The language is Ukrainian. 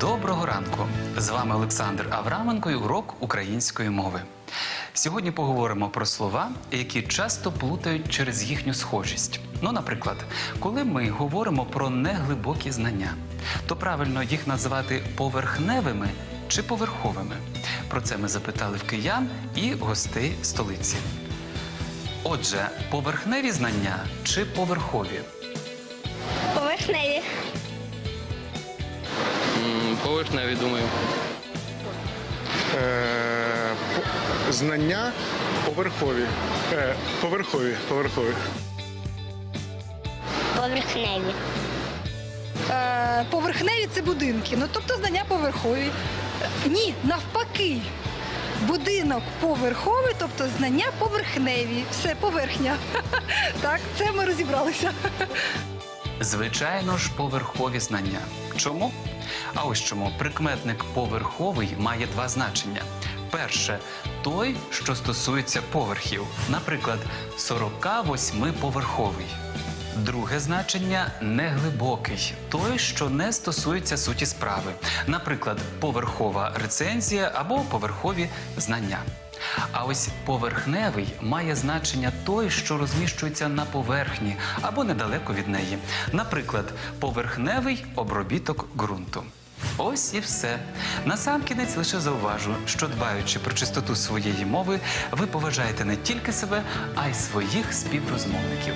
Доброго ранку! З вами Олександр Авраменко і урок української мови. Сьогодні поговоримо про слова, які часто плутають через їхню схожість. Ну, наприклад, коли ми говоримо про неглибокі знання, то правильно їх називати поверхневими чи поверховими. Про це ми запитали в киян і гостей столиці. Отже, поверхневі знання чи поверхові? Поверхневі. Поверхневі, думаю. Е, знання поверхові. Е, поверхові, поверхові. Поверхневі. Е, поверхневі це будинки, ну тобто знання поверхові. Ні, навпаки. Будинок поверховий, тобто знання поверхневі. Все поверхня. Так, це ми розібралися. Звичайно ж, поверхові знання. Чому? А ось чому прикметник поверховий має два значення. Перше той, що стосується поверхів, наприклад, 48-поверховий. Друге значення неглибокий, той, що не стосується суті справи, наприклад, поверхова рецензія або поверхові знання. А ось поверхневий має значення той, що розміщується на поверхні або недалеко від неї. Наприклад, поверхневий обробіток ґрунту. Ось і все. Насамкінець лише зауважу, що дбаючи про чистоту своєї мови, ви поважаєте не тільки себе, а й своїх співрозмовників.